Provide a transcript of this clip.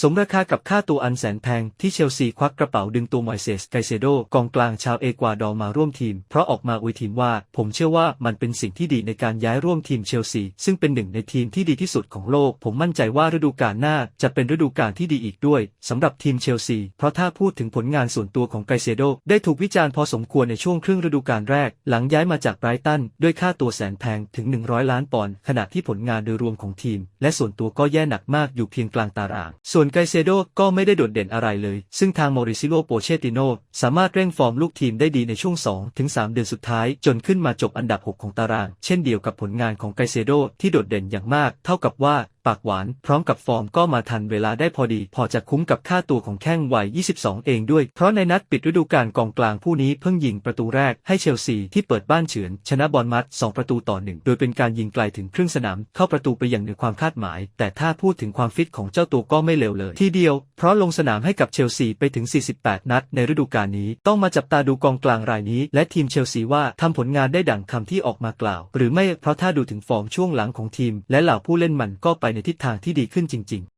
สมราคากับค่าตัวอันแสนแพงที่เชลซีควักกระเป๋าดึงตัวมอยเซสไกเซโดกองกลางชาวเอกวาดอร์มาร่วมทีม เพราะออกมาอวยทีมว่า ผมเชื่อว่ามันเป็นสิ่งที่ดีในการย้ายร่วมทีมเชลซี ซึ่งเป็นหนึ่งในทีมที่ดีที่สุดของโลก ผมมั่นใจว่าฤดูกาลหน้าจะเป็นฤดูกาลที่ดีอีกด้วยสำหรับทีมเชลซี เพราะถ้าพูดถึงผลงานส่วนตัวของไกเซโดได้ถูกวิจารณ์พอสมควรในช่วงครึ่งฤดูกาลแรก หลังย้ายมาจากไบรตันด้วยค่าตัวแสนแพงถึง 100 ล้านปอนด์ขณะที่ผลงานโดยรวมของทีม และส่วนตัวก็แย่หนักมากอยู่เพียงกลางตารางส่วนไกเซโดก็ไม่ได้โดดเด่นอะไรเลย ซึ่งทางมอริซิโลโปเชติโนสามารถเร่งฟอร์มลูกทีมได้ดีในช่วง 2-3 เดือนสุดท้าย จนขึ้นมาจบอันดับ 6 ของตาราง เช่นเดียวกับผลงานของไกเซโดที่โดดเด่นอย่างมาก เท่ากับว่า ปากหวาน พร้อมกับฟอร์มก็มาทันเวลาได้พอดี พอจะคุ้มกับค่าตัวของแข้งวัย 22 เองด้วย เพราะในนัดปิดฤดูกาลกองกลางผู้นี้เพิ่งยิงประตูแรกให้เชลซีที่เปิดบ้านเฉือน ชนะบอลมัด 2 ประตูต่อหนึ่งโดยเป็นการยิงไกลถึงครึ่งสนาม เข้าประตูไปอย่างเหนือความคาดหมาย แต่ถ้าพูดถึงความฟิตของเจ้าตัวก็ไม่เลวเลย ทีเดียว เพราะลงสนามให้กับเชลซีไปถึง 48 นัด ในฤดูกาลนี้ ต้องมาจับตาดูกองกลางรายนี้ และทีมเชลซีว่าทำผลงานได้ดั่งคำที่ออกมากล่าว หรือไม่เพราะถ้าดูถึงฟอร์มช่วงหลังของทีม และเหล่าผู้เล่นมันก็ไปในทิศทางที่ดีขึ้นจริงๆ